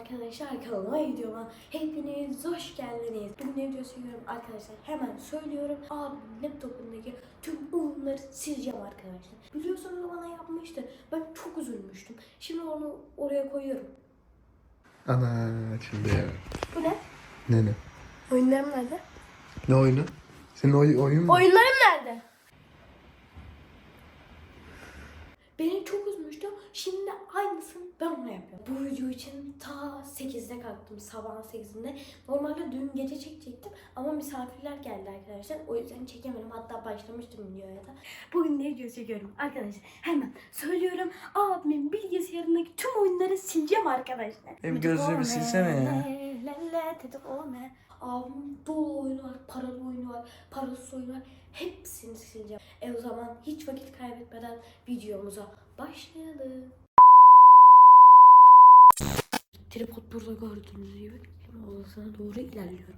arkadaşlar kanalıma videoma hepiniz hoş geldiniz. Bugün ne videosu çekiyorum arkadaşlar hemen söylüyorum. Abim laptopundaki tüm oyunları sileceğim arkadaşlar. Biliyorsunuz bana yapmıştı. Ben çok üzülmüştüm. Şimdi onu oraya koyuyorum. Ana şimdi ya. Bu ne? Ne ne? Oyunlarım nerede? Ne oyunu? Senin oy, oyun mu? Oyunlarım nerede? Beni çok üzmüştü. Şimdi aynısını ben ona yapıyorum. Bu video için ta 8'de kalktım. Sabahın 8'inde. Normalde dün gece çekecektim ama misafirler geldi arkadaşlar. O yüzden çekemedim. Hatta başlamıştım videoya da. Bugün ne video çekiyorum arkadaşlar? Hemen söylüyorum. Abimin bilgisayarındaki tüm oyunları sileceğim arkadaşlar. Benim gözlüğümü silsene ya. Le, le, tetik ne? Abim dolu oyunu var, paralı oyunu var, parasız oyunu var. Hepsini sileceğim. E o zaman hiç vakit kaybetmeden videomuza başlayalım. Tripod burada gördüğünüz gibi. Şimdi odasına doğru ilerliyorum.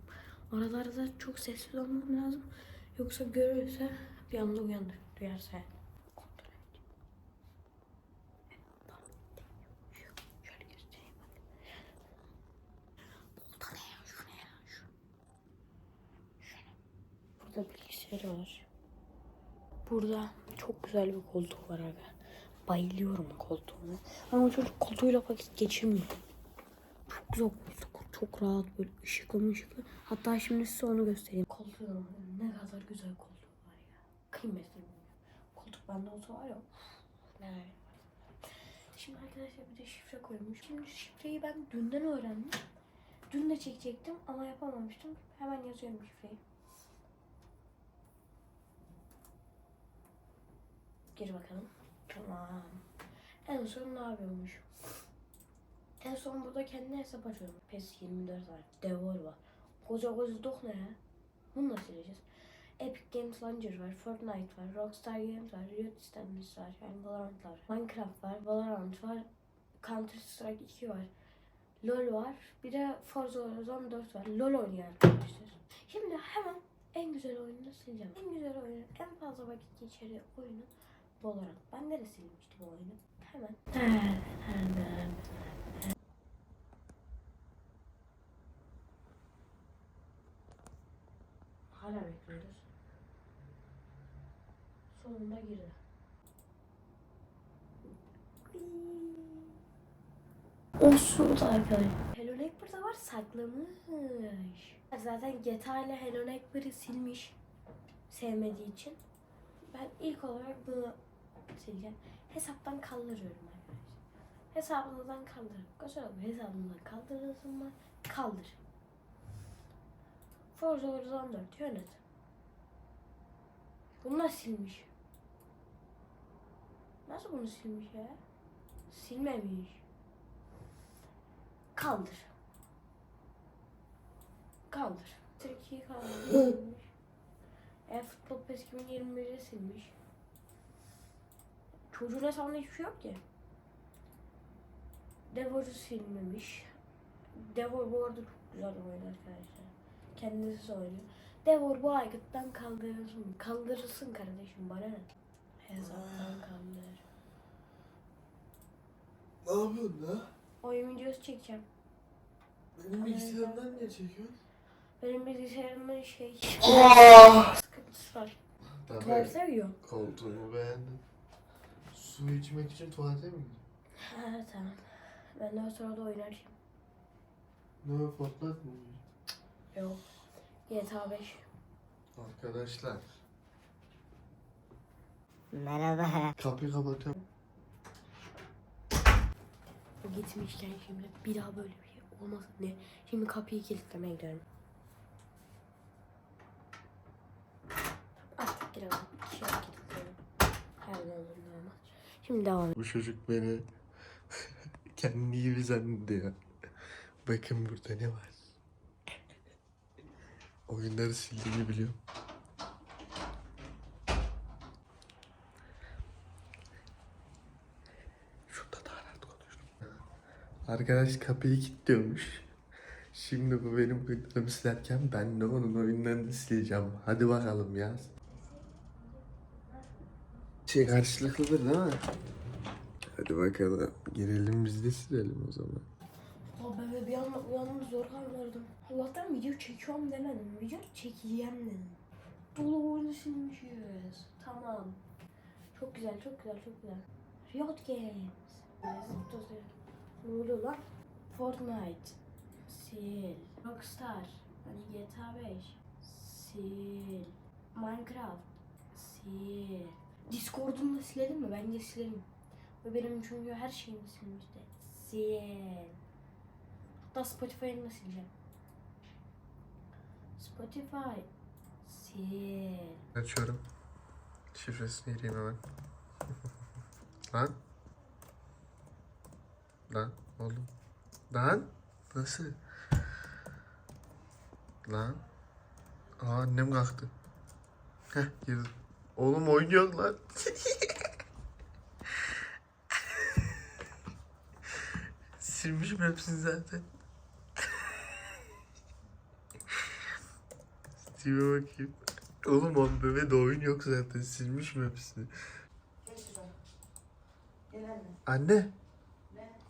Aralarda çok sessiz olmam lazım. Yoksa görürse bir anda uyanır. Duyarsa yani. Kontrol edeceğim. Evet, tamam. Şu- Şöyle göstereyim bak. Burada ne ya? Şu ne ya? Şu. Şöyle. Burada bilgisayarı var. Burada çok güzel bir koltuk var aga. Bayılıyorum koltuğuna. Ama çocuk koltuğuyla vakit geçirmiyor. Çok güzel koltuk. Çok rahat böyle ışıklı mışıklı. Hatta şimdi size onu göstereyim. Koltuğun ne kadar güzel koltuğu var ya. Kıymetli. Koltuk bende olsa var ya. neler. Şimdi arkadaşlar bir de şifre koymuş. Şimdi şifreyi ben dünden öğrendim. Dün de çekecektim ama yapamamıştım. Hemen yazıyorum şifreyi. Gir bakalım. Tamam. En son ne yapıyormuş? En son burada kendine hesap açıyorum. PES 24 var. Devor var. Koca koca dok ne ya? Bunu da sileceğiz. Epic Games Launcher var. Fortnite var. Rockstar Games var. Riot Systems var. Yani Valorant var. Minecraft var. Valorant var. Counter Strike 2 var. LoL var. Bir de Forza Horizon 4 var. LoL oynuyor arkadaşlar. Şimdi hemen en güzel oyunu sileceğim. En güzel oyunu, en fazla vakit geçirdiği oyunu Valorant. Ben nerede silmiştim o oyunu? Hemen. Hala bekliyoruz. Sonunda girdi. Olsun da arkadaşlar. Hello Neighbor'da var saklamış. Zaten GTA ile Hello Neighbor'ı silmiş. Sevmediği için. Ben ilk olarak bunu sileceğim. Hesaptan kaldırıyorum arkadaşlar. Hesabınızdan kaldırın. Bakma hesabınızdan kaldırırsın mı? Kaldır. Forza Horizon 4 yönet. Bunu da silmiş. Nasıl bunu silmiş ya? Silmemiş. Kaldır. Kaldır. Türkiye kaldır. e futbol PES 2021'i silmiş. Çocuğun hesabında hiçbir şey yok ki. Devor'u silmemiş. Devor bu arada çok güzel oyun arkadaşlar. Kendisi oynuyor. Devor bu aygıttan kaldırırsın. Kaldırırsın kardeşim bana ne? Hesaptan kaldır. Ne yapıyorsun la? Oyun videosu çekeceğim. Benim bilgisayarımdan niye çekiyorsun? Benim bilgisayarımın şey sıkıntısı var. Tabii. seviyor. Koltuğumu beğendim. Su içmek için tuvalete mi gidiyorsun? Ha tamam. Ben daha sonra da oynarım. Ne Fortnite mı? Yok. GTA 5. Arkadaşlar. Merhaba. Kapıyı kapatıyorum. O gitmişken şimdi bir daha böyle bir şey olmasın diye. Şimdi kapıyı kilitlemeye gidiyorum. Artık girelim. Kere kilitliyorum. Her ne olur ne olmaz. Şimdi devam Bu çocuk beni kendi gibi zannediyor. Bakın burada ne var. Oyunları sildiğini biliyorum. Şurada daha rahat konuşurum. Arkadaş kapıyı kilitliyormuş. Şimdi bu benim oyunlarımı silerken ben de onun oyunlarını sileceğim. Hadi bakalım yaz. Şey karşılıklıdır değil mi? Hadi bakalım. Girelim biz de silelim o zaman. Aa, ben bir anda uyandım zor kaldırdım. Allah'tan video çekiyorum demedim. Video çekeceğim dedim. Dolu oyunu silmişiz. Tamam. Çok güzel, çok güzel, çok güzel. Riot Games. Ne oluyor lan? Fortnite. Sil. Rockstar. Hani GTA 5. Sil. Minecraft. Sil. Discord'unu da silelim mi? Bence silelim. Ve benim çünkü her şeyimi silmişti. Sil. Hatta Spotify'ını da sileceğim. Spotify. Sil. Açıyorum. Şifresini gireyim hemen. Lan. Lan oğlum. Lan. Nasıl? Lan. Aa annem kalktı. Heh girdim. Oğlum oynuyor lan. Silmişim hepsini zaten. Steve'e bakayım. Oğlum o bebede oyun yok zaten. Silmişim hepsini. Anne.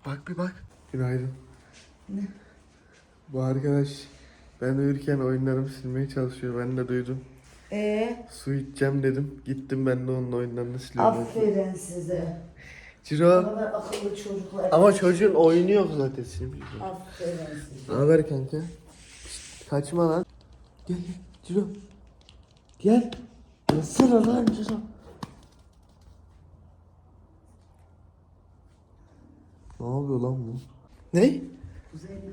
Bak bir bak. Günaydın. Ne? Bu arkadaş ben uyurken oyunlarımı silmeye çalışıyor. Ben de duydum. Ee, Su içeceğim dedim. Gittim ben de onun oyunlarını siliyorum. aferin size. Ne Ciro. kadar akıllı çocuklar. Ama çocuğun oyunu yok zaten silmiş. Aferin size. Ne haber kanka? Şşt, Kaçma lan. Gel gel. Ciro. Gel. Gelsene lan Ciro. Ne yapıyor lan bu? Ne?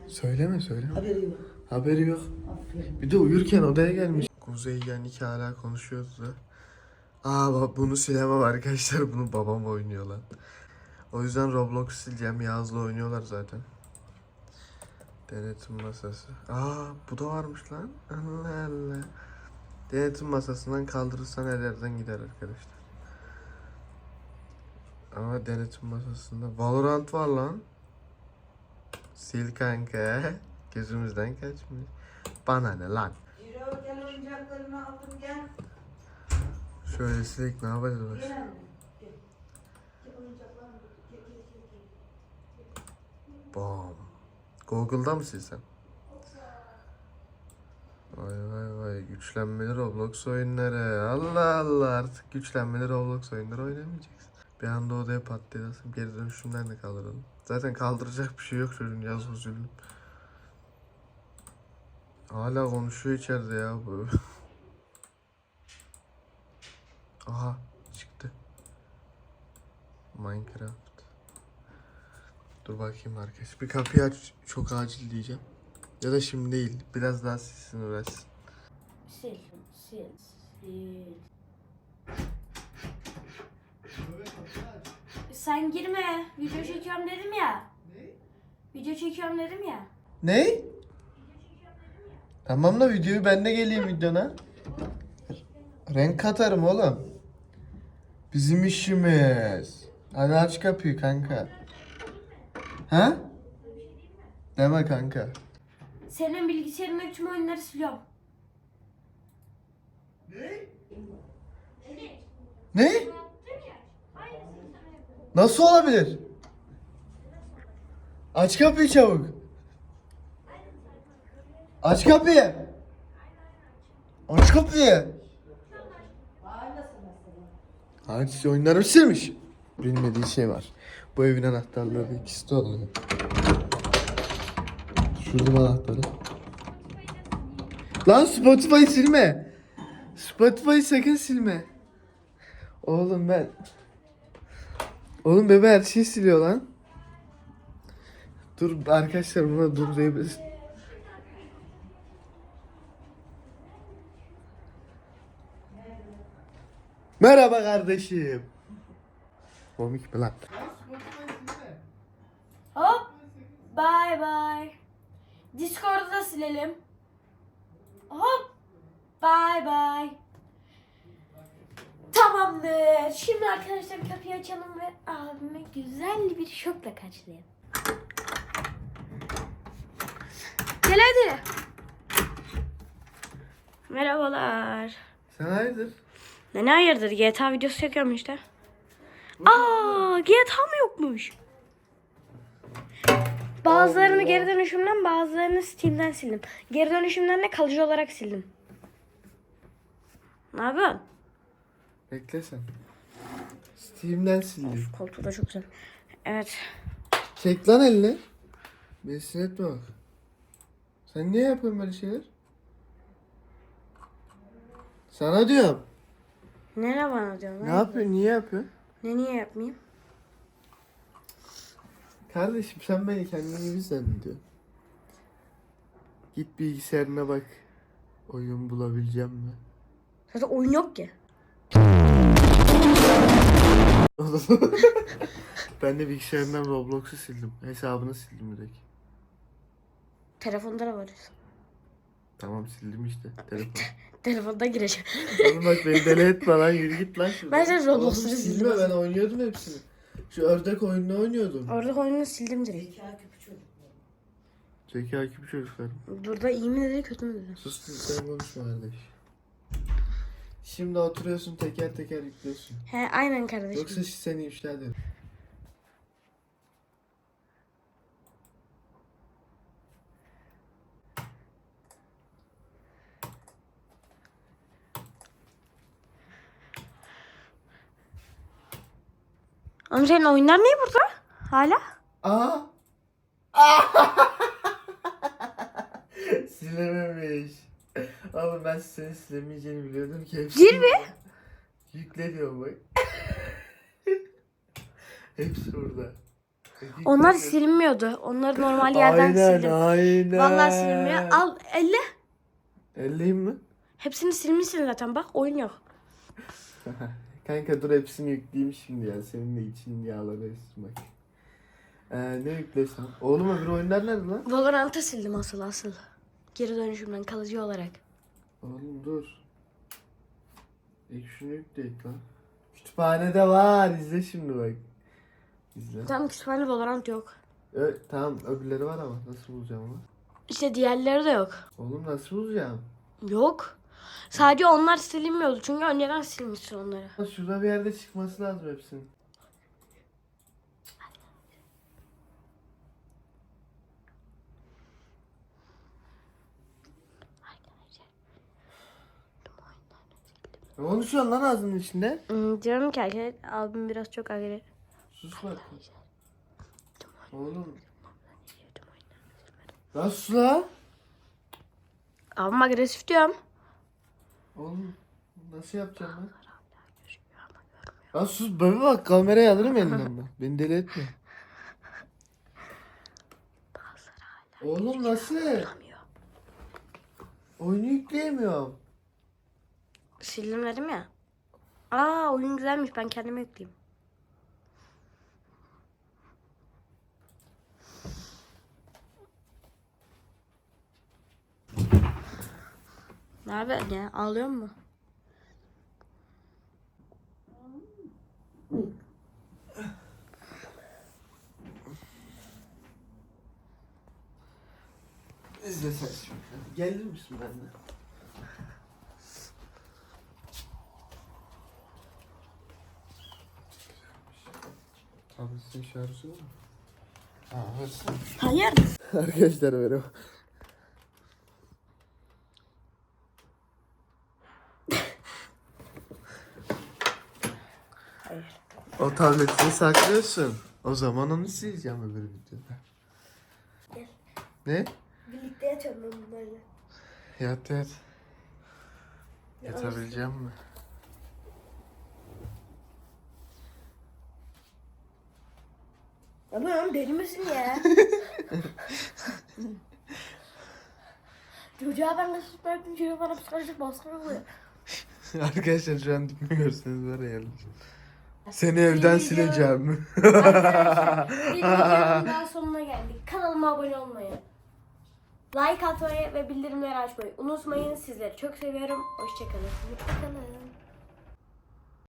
Söyleme söyleme. haberi yok. Haberi yok. Aferin. Bir de uyurken odaya gelmiş. Kuzey Yannick hala konuşuyordu da. Aa bunu silemem arkadaşlar. Bunu babam oynuyor lan. O yüzden Roblox sileceğim. Yazlı oynuyorlar zaten. Denetim masası. Aa bu da varmış lan. Allah Allah. Denetim masasından kaldırırsan her yerden gider arkadaşlar. Ama denetim masasında Valorant var lan. Sil kanka. Gözümüzden kaçmış. Bana ne lan? Oyuncaklarını aldım gel. Şöyle silek ne yapacağız? Gel anne. Gel. Gel oyuncaklarını gel gel gel. gel. Bam. Google'da mı silsem? Vay vay vay güçlenmeli Roblox oyunları. Allah Allah artık güçlenmeli Roblox oyunları oynamayacaksın. Bir anda odaya patlayasın. Geri dönüşümden de kaldıralım. Zaten kaldıracak bir şey yok çocuğun yaz üzüldüm. Hala konuşuyor içeride ya bu. Aha çıktı. Minecraft. Dur bakayım arkadaş. Bir kapıyı aç. Çok acil diyeceğim. Ya da şimdi değil. Biraz daha silsin uğraşsın. Sil. Sil. Sil. Sen girme. Video çekiyorum dedim ya. Video çekiyorum dedim ya. Ne? Tamam da videoyu ben de geleyim videona. Renk katarım oğlum. Bizim işimiz. Hadi aç kapıyı kanka. Ha? Deme kanka. Senin bilgisayarındaki tüm oyunları siliyorum. Ne? Nasıl olabilir? Aç kapıyı çabuk. Aç kapıyı. Aç kapıyı. Aç oyunlarım silmiş. Bilmediği şey var. Bu evin anahtarları ikisi de oluyor. Şuradan anahtarı. Lan Spotify silme. Spotify sakın silme. Oğlum ben... Oğlum bebe her şeyi siliyor lan. Dur arkadaşlar buna dur diyebiliriz. Merhaba kardeşim. Komik mi lan? Hop. Bye bye. Discord'u da silelim. Hop. Bye bye. Tamamdır. Şimdi arkadaşlar kapıyı açalım ve abime güzel bir şokla karşılayalım. Gel hadi. Merhabalar. Sen hayırdır? Ne ne hayırdır? GTA videosu çekiyorum işte. Aa, GTA mı yokmuş? Bazılarını geri dönüşümden bazılarını Steam'den sildim. Geri dönüşümden de kalıcı olarak sildim. Ne yapıyorsun? Bekle sen. Steam'den sildim. Koltuğu da çok güzel. Evet. Çek lan elini. Etme bak. Sen niye yapıyorsun böyle şeyler? Sana diyorum. Ne ne bana diyorsun? Ne yapıyorsun? Niye yapıyorsun? Ne niye yapmayayım? Kardeşim sen beni kendin gibi zannediyorsun. Git bilgisayarına bak. Oyun bulabileceğim mi? Zaten oyun yok ki. ben de bilgisayarından Roblox'u sildim. Hesabını sildim direkt. Telefonda da var. Tamam sildim işte. Telefon. Telefonda gireceğim. Oğlum bak beni deli etme lan yürü git lan şuradan. Ben Roblox'unu Oğlum sildim silme ben oynuyordum hepsini. Şu ördek oyununu oynuyordum. Orada oyunu sildim direkt. Zeki gibi çocuklar. Burada iyi mi dedi kötü mü dedi? Sus sen konuşma kardeş. Şimdi oturuyorsun teker teker yüklüyorsun. He aynen kardeşim. Yoksa seni ifşa ederim. Ama senin oyunlar niye burada? Hala? Aa! Silememiş. Oğlum ben seni silemeyeceğini biliyordum ki. Gir burada. Yükle diyorum bak. Hepsi burada. Yükle Onlar silinmiyordu. Onları normal yerden aynen, sildim. Aynen Vallahi silinmiyor. Al elle. Elleyim mi? Hepsini silmişsin zaten bak oyun yok. Kanka dur hepsini yükleyeyim şimdi ya. Senin de için yağları ısırmak. Ee, ne yüklesem? Oğlum öbür oyunlar nerede lan? Valorant'ı sildim asıl asıl. Geri dönüşümden kalıcı olarak. Oğlum dur. İlk şunu yükleyek lan. Kütüphanede var. izle şimdi bak. İzle. Tam kütüphane Valorant yok. Ö- tamam öbürleri var ama nasıl bulacağım onu? İşte diğerleri de yok. Oğlum nasıl bulacağım? Yok. Sadece onlar silinmiyordu çünkü önceden silmişsin onları. Lan Şurada bir yerde çıkması lazım hepsinin. Ne konuşuyorsun lan ağzının içinde? Hmm, diyorum ki arkadaşlar abim biraz çok agre. Sus bak. Oğlum. Lan sus la. Abim agresif diyorum. Oğlum nasıl yapacağım ben? Lan sus bebe bak kamerayı alırım elinden ben. Beni deli etme. Oğlum nasıl? Oyunu yükleyemiyorum. Sildim dedim ya. Aa oyun güzelmiş ben kendime yükleyeyim. Ne haber ya? Ağlıyor mu? İzle sen şimdi. Gelir misin benimle? Tabletin şarjı mı? Ha, versin. Hayır. Arkadaşlar merhaba. O tabletini saklıyorsun. O zaman onu sileceğim öbür videoda. Gel. Ne? Birlikte yatıyorum ben bunlarla. Yat yat. Yatabileceğim mi? Ama oğlum deli misin ya? Çocuğa ben sus bıraktım çocuğa bana psikolojik baskı oluyor. Arkadaşlar şu an tipimi görseniz var ya. Seni evden video- sileceğim. Arkadaşlar bir videonun daha sonuna geldik. Kanalıma abone olmayı, like atmayı ve bildirimleri açmayı unutmayın. Sizleri çok seviyorum. Hoşçakalın. Hoşçakalın.